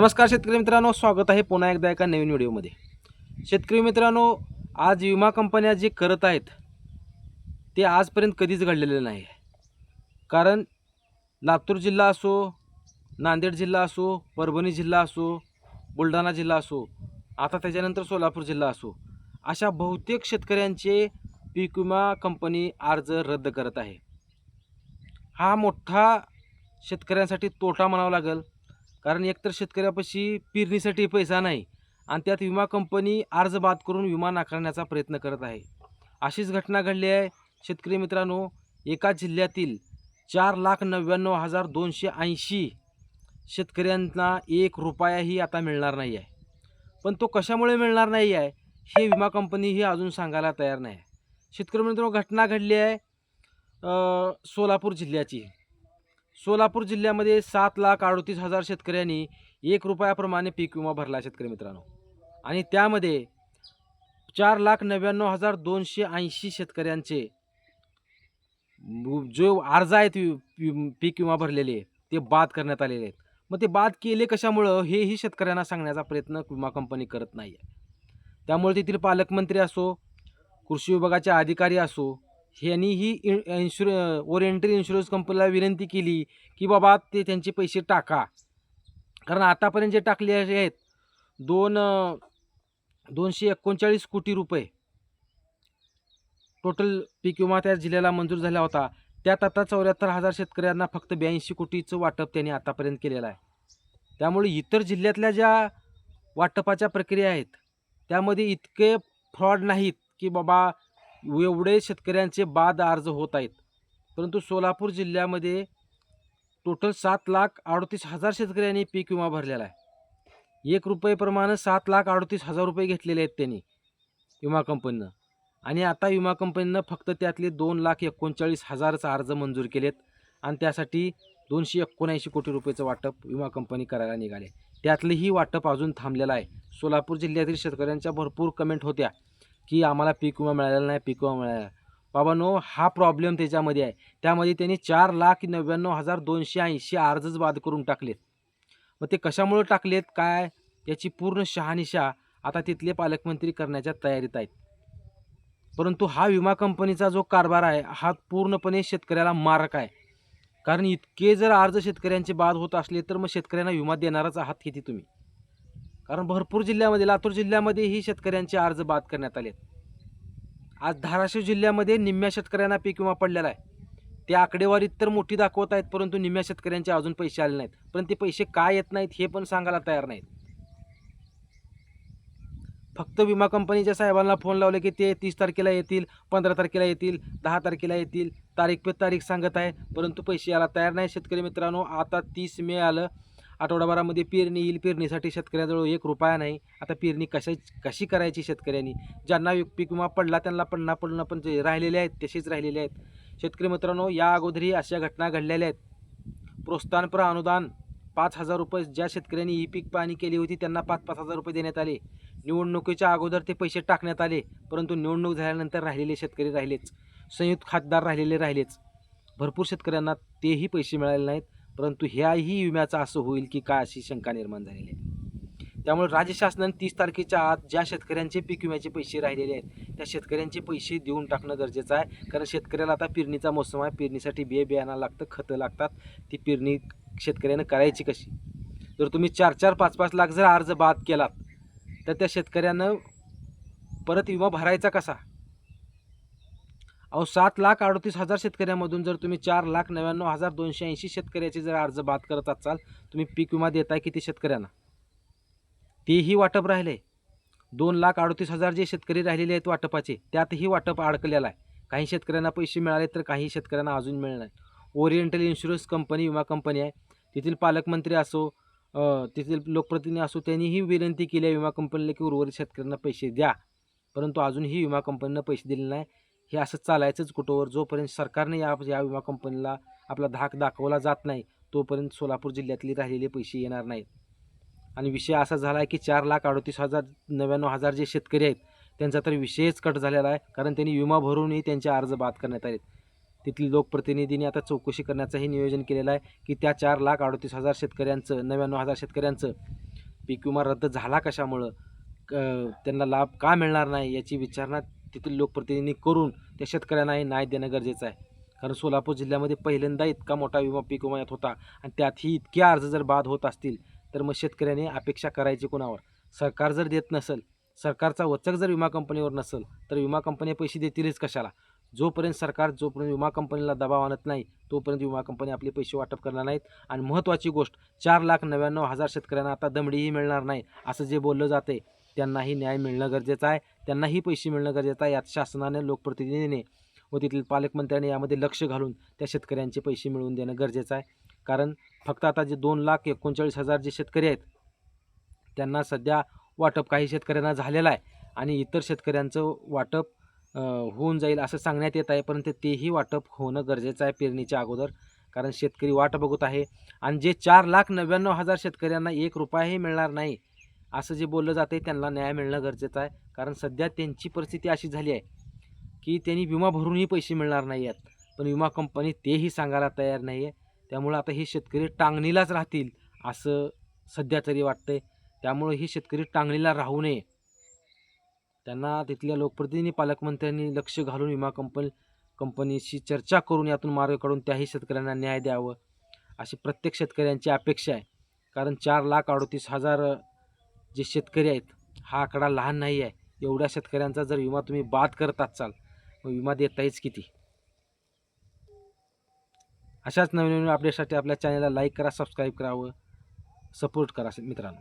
नमस्कार शेतकरी मित्रांनो स्वागत आहे पुन्हा एकदा एका नवीन व्हिडिओमध्ये. शेतकरी मित्रांनो आज विमा कंपन्या जे करत आहेत ते आजपर्यंत कधीच घडलेलं नाही. कारण लातूर जिल्हा असो नांदेड जिल्हा असो परभणी जिल्हा असो बुलढाणा जिल्हा असो आता त्याच्यानंतर सोलापूर जिल्हा असो अशा बहुतेक शेतकऱ्यांचे पीक विमा कंपनी अर्ज रद्द करत आहे. हा मोठा शेतकऱ्यांसाठी तोटा म्हणावा लागेल. कारण एकतर शेतकऱ्यापाशी पेरणीसाठी पैसा नाही आणि त्यात विमा कंपनी अर्ज बाद करून विमा नाकारण्याचा प्रयत्न करत आहे. अशीच घटना घडली आहे. शेतकरी मित्रांनो एका जिल्ह्यातील चार लाख नव्याण्णव हजार दोनशे ऐंशी शेतकऱ्यांना एक रुपयाही आता मिळणार नाही आहे. पण तो कशामुळे मिळणार नाही आहे हे विमा कंपनी ही अजून सांगायला तयार नाही आहे. शेतकरी मित्रांनो घटना घडली आहे सोलापूर जिल्ह्याची. सोलापूर जिल्ह्यामध्ये सात लाख अडतीस हजार शेतकऱ्यांनी एक रुपयाप्रमाणे पीक विमा भरला शेतकरी मित्रांनो. आणि त्यामध्ये चार लाख नव्याण्णव हजार दोनशे ऐंशी शेतकऱ्यांचे जो अर्ज आहेत पीक विमा भरलेले ते बाद करण्यात आलेले आहेत. मग ते बाद केले कशामुळं हेही शेतकऱ्यांना सांगण्याचा प्रयत्न विमा कंपनी करत नाही आहे त्यामुळे तेथील पालकमंत्री असो कृषी विभागाचे अधिकारी असो ह्यांनीही इ- इन्शुर ओरिएंटल इन्शुरन्स कंपनीला विनंती केली की बाबा ते त्यांचे पैसे टाका. कारण आतापर्यंत जे टाकले आहेत दोन दोनशे एकोणचाळीस कोटी रुपये टोटल पीक विमा त्या जिल्ह्याला मंजूर झाला होता. त्यात आता चौऱ्याहत्तर हजार शेतकऱ्यांना फक्त ब्याऐंशी कोटीचं वाटप त्यांनी आतापर्यंत केलेलं आहे. त्यामुळे इतर जिल्ह्यातल्या ज्या वाटपाच्या प्रक्रिया आहेत त्यामध्ये इतके फ्रॉड नाहीत की बाबा एवढे शेतकऱ्यांचे बाद अर्ज होत आहेत. परंतु सोलापूर जिल्ह्यामध्ये टोटल सात लाख अडतीस हजार शेतकऱ्यांनी पीक विमा भरलेला आहे. एक रुपयेप्रमाणे सात लाख अडतीस हजार रुपये घेतलेले आहेत त्यांनी विमा कंपनीनं. आणि आता विमा कंपनीनं फक्त त्यातले दोन लाख एकोणचाळीस हजारच अर्ज मंजूर केलेत आणि त्यासाठी दोनशे एकोणऐंशी कोटी रुपयेचं वाटप विमा कंपनी करायला निघाले त्यातलंही वाटप अजून थांबलेलं आहे. सोलापूर जिल्ह्यातील शेतकऱ्यांच्या भरपूर कमेंट होत्या. की आम्हाला पीक विमा मिळालेला नाही पीक विमा मिळाला बाबांनो हा प्रॉब्लेम त्याच्यामध्ये आहे. त्यामध्ये त्यांनी चार लाख नव्याण्णव हजार दोनशे ऐंशी अर्जच बाद करून टाकलेत. मग ते कशामुळे टाकलेत काय? याची पूर्ण शहानिशा आता तिथले पालकमंत्री करण्याच्या तयारीत आहेत. परंतु हा विमा कंपनीचा जो कारभार आहे हा पूर्णपणे शेतकऱ्याला मारक आहे. कारण इतके जर अर्ज शेतकऱ्यांचे बाद होत असले तर मग शेतकऱ्यांना विमा देणारच आहात किती तुम्ही? कारण भरपूर जिल्ह्यामध्ये लातूर जिल्ह्यामध्येही शेतकऱ्यांचे अर्ज बाद करण्यात आले आज धाराशिव जिल्ह्यामध्ये निम्म्या शेतकऱ्यांना पीक विमा पडलेला आहे. ते आकडेवारीत तर मोठी दाखवत आहेत परंतु निम्म्या शेतकऱ्यांचे अजून पैसे आले नाहीत. पण ते पैसे काय येत नाहीत हे पण सांगायला तयार नाहीत. फक्त विमा कंपनीच्या साहेबांना फोन लावले की ते तीस तारखेला येतील पंधरा तारखेला येतील दहा तारखेला येतील तारीख पे तारीख सांगत आहे परंतु पैसे यायला तयार नाही. शेतकरी मित्रांनो आता तीस मे आलं. आठवडाभरामध्ये पेरणी येईल. पेरणीसाठी शेतकऱ्याजवळ एक रुपया नाही. आता पेरणी कशा कशी करायची शेतकऱ्यांनी? ज्यांना पीक विमा पडला त्यांना पडणं पडणं पण जे राहिलेले आहेत तसेच राहिलेले आहेत. शेतकरी मित्रांनो या अगोदरही अशा घटना घडलेल्या आहेत. प्रोत्साहनपर अनुदान पाच हजार रुपये ज्या शेतकऱ्यांनी ई पीक पाणी केली होती त्यांना पाच पाच हजार रुपये देण्यात आले. निवडणुकीच्या अगोदर ते पैसे टाकण्यात आले परंतु निवडणूक झाल्यानंतर राहिलेले शेतकरी राहिलेच. संयुक्त खातदार राहिलेले राहिलेच. भरपूर शेतकऱ्यांना तेही पैसे मिळाले नाहीत. परंतु ह्याही विम्याचं असं होईल की काय अशी शंका निर्माण झालेली आहे. त्यामुळे राज्य शासनाने तीस तारखेच्या आत ज्या शेतकऱ्यांचे पीक विम्याचे पैसे राहिलेले आहेत त्या शेतकऱ्यांचे पैसे देऊन टाकणं गरजेचं आहे. कारण शेतकऱ्याला आता पेरणीचा मोसम आहे. पेरणीसाठी बिये बियाणं लागतं खतं लागतात. ती पेरणी शेतकऱ्यानं करायची कशी? जर तुम्ही चार चार पाच पाच लाख जर अर्ज बाद केलात तर त्या शेतकऱ्यानं परत विमा भरायचा कसा? अहो सात लाख अडतीस हजार शेतकऱ्यामधून जर तुम्ही चार लाख नव्याण्णव हजार दोनशे ऐंशी शेतकऱ्याचे जर अर्ज बाद करत असाल तुम्ही पीक विमा देताय किती शेतकऱ्यांना? तेही वाटप राहिले दोन लाख अडतीस हजार जे शेतकरी राहिलेले आहेत वाटपाचे त्यातही वाटप अडकलेलं आहे. काही शेतकऱ्यांना पैसे मिळाले तर काही शेतकऱ्यांना अजून मिळणार ओरिएंटल इन्शुरन्स कंपनी विमा कंपनी आहे. तेथील पालकमंत्री असो तेथील लोकप्रतिनिधी असो त्यांनीही विनंती केली आहे विमा कंपनीला की उर्वरित शेतकऱ्यांना पैसे द्या. परंतु अजूनही विमा कंपनीनं पैसे दिले नाही. हे असं चालायचंच कुठंवर जोपर्यंत सरकारने या या विमा कंपनीला आपला धाक दाखवला जात नाही तोपर्यंत सोलापूर जिल्ह्यातले राहिलेले पैसे येणार नाहीत. आणि विषय असा झाला आहे की चार लाख अडतीस हजार नव्याण्णव हजार जे शेतकरी आहेत त्यांचा तर विषयच कट झालेला आहे कारण त्यांनी विमा भरूनही त्यांचे अर्ज बाद करण्यात आलेत. तिथली लोकप्रतिनिधींनी आता चौकशी करण्याचंही नियोजन केलेलं आहे की त्या चार लाख अडतीस हजार शेतकऱ्यांचं नव्याण्णव हजार शेतकऱ्यांचं पीक विमा रद्द झाला कशामुळं? क त्यांना लाभ का मिळणार नाही याची विचारणा तेथील लोकप्रतिनिधी करून त्या शेतकऱ्यांनाही न्याय देणं गरजेचं आहे. कारण सोलापूर जिल्ह्यामध्ये पहिल्यांदा इतका मोठा विमा पीक विमा येत होता आणि त्यातही इतके अर्ज जर बाद होत असतील तर मग शेतकऱ्याने अपेक्षा करायची कोणावर? सरकार जर देत नसेल सरकारचा वचक जर विमा कंपनीवर नसेल तर विमा कंपन्या पैसे देतीलच कशाला? जोपर्यंत सरकार जोपर्यंत विमा कंपनीला दबाव आणत नाही तोपर्यंत विमा कंपनी आपले पैसे वाटप करणार नाहीत. आणि महत्त्वाची गोष्ट चार लाख नव्याण्णव हजार शेतकऱ्यांना आता दमडीही मिळणार नाही असं जे बोललं जाते त्यांनाही न्याय मिळणं गरजेचं आहे. त्यांनाही पैसे मिळणं गरजेचं आहे. यात शासनाने लोकप्रतिनिधीने व तेथील पालकमंत्र्यांनी यामध्ये लक्ष घालून त्या शेतकऱ्यांचे पैसे मिळवून देणं गरजेचं आहे. कारण फक्त आता जे दोन लाख एकोणचाळीस हजार जे शेतकरी आहेत त्यांना सध्या वाटप काही शेतकऱ्यांना झालेलं आहे आणि इतर शेतकऱ्यांचं वाटप होऊन जाईल असं सांगण्यात येत आहे. परंतु तेही वाटप होणं गरजेचं आहे पेरणीच्या अगोदर. कारण शेतकरी वाट बघत आहे आणि जे चार लाख नव्याण्णव हजार शेतकऱ्यांना एक रुपयाही मिळणार नाही असं जे बोललं जाते त्यांना न्याय मिळणं गरजेचं आहे. कारण सध्या त्यांची परिस्थिती अशी झाली आहे की त्यांनी विमा भरूनही पैसे मिळणार नाही आहेत. पण विमा कंपनी तेही सांगायला तयार नाही आहे. त्यामुळं आता हे शेतकरी टांगणीलाच राहतील असं सध्या तरी वाटतं आहे त्यामुळं हे शेतकरी टांगणीला राहू नये. त्यांना तिथल्या लोकप्रतिनिधी पालकमंत्र्यांनी लक्ष घालून विमा कंपनी कंपनीशी चर्चा करून यातून मार्ग काढून त्याही शेतकऱ्यांना न्याय द्यावं अशी प्रत्येक शेतकऱ्यांची अपेक्षा आहे. कारण चार लाख अडतीस हजार जे शेतकरी आहेत हा आकडा लहान नाही आहे. एवढ्या शेतकऱ्यांचा जर विमा तुम्ही बाद करत असाल मग विमा देताहीच किती? अशाच नवीन नवीन अपडेटसाठी आपल्या चॅनलला लाईक करा सबस्क्राईब करावं सपोर्ट करा मित्रांनो.